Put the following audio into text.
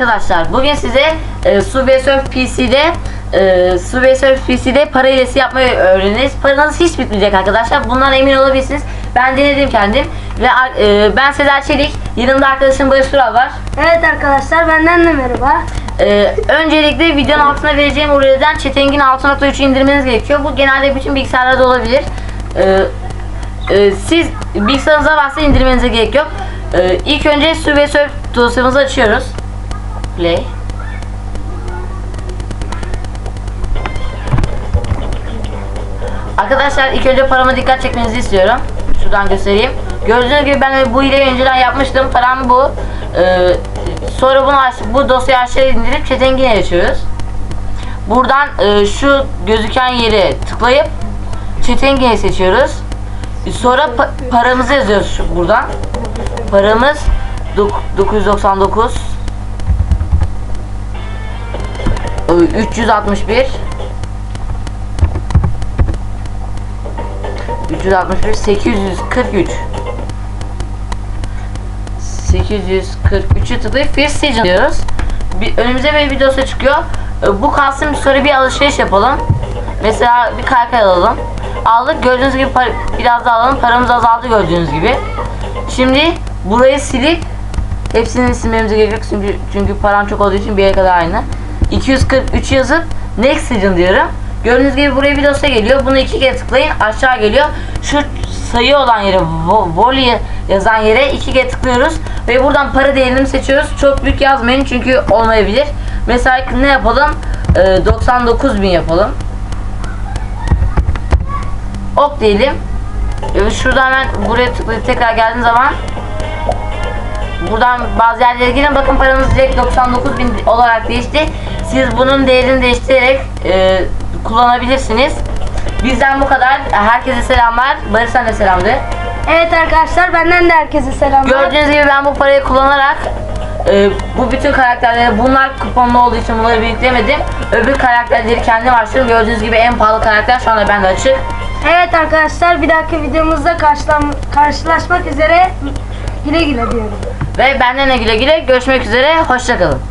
Arkadaşlar bugün size e, Subway Surf PC'de e, Subway Surf PC'de para hilesi yapmayı öğreniriz. Paranız hiç bitmeyecek arkadaşlar. Bundan emin olabilirsiniz. Ben denedim kendim ve e, ben Sedat Çelik. Yanımda arkadaşım Barış Tural var. Evet arkadaşlar benden de merhaba. E, öncelikle videonun altına vereceğim URL'den Chatengin 6.3 indirmeniz gerekiyor. Bu genelde bütün bilgisayarlarda olabilir. E, e, siz bilgisayarınıza varsa indirmenize gerek yok. E, ilk önce Subway Surf dosyamızı açıyoruz. Play. Arkadaşlar ilk önce parama dikkat çekmenizi istiyorum. Şuradan göstereyim. Gördüğünüz gibi ben bu hileyi önceden yapmıştım. Param bu. Ee, sonra bunu aş- bu dosyayı aşağıya indirip Chatengine yaşıyoruz. Buradan e, şu gözüken yere tıklayıp Chatengine seçiyoruz. Sonra pa- paramızı yazıyoruz şu, buradan. Paramız dok- 999 361 361 843 843'ü tıklayıp First Station diyoruz. Bir, önümüze bir dosya çıkıyor. Ee, Bu kalsın sonra bir alışveriş yapalım. Mesela bir kaykay alalım. Aldık gördüğünüz gibi par- biraz daha alalım. Paramız azaldı gördüğünüz gibi. Şimdi burayı silip hepsini silmemize gerek çünkü, çünkü param çok olduğu için bir yere kadar aynı. 243 yazıp Next Region diyorum. Gördüğünüz gibi buraya bir dosya geliyor. Bunu iki kere tıklayın aşağı geliyor. Şu sayı olan yere vo- volley yazan yere iki kere tıklıyoruz ve buradan para değerini seçiyoruz. Çok büyük yazmayın çünkü olmayabilir. Mesela ne yapalım? Ee, 99.000 yapalım. Ok diyelim. Ee, şuradan hemen buraya tıklayıp tekrar geldiğim zaman Buradan bazı yerlere girin bakın paranız direkt 99 bin olarak değişti. Siz bunun değerini değiştirerek e, kullanabilirsiniz. Bizden bu kadar. Herkese selamlar. Barış sen de selam de. Evet arkadaşlar benden de herkese selamlar. Gördüğünüz gibi ben bu parayı kullanarak e, bu bütün karakterleri bunlar kuponlu olduğu için bunları biriktiremedim. Öbür karakterleri kendim açtım. Gördüğünüz gibi en pahalı karakter şu anda bende açık. Evet arkadaşlar bir dahaki videomuzda karşılaşmak üzere güle güle diyorum. Ve benden de güle güle görüşmek üzere. Hoşçakalın.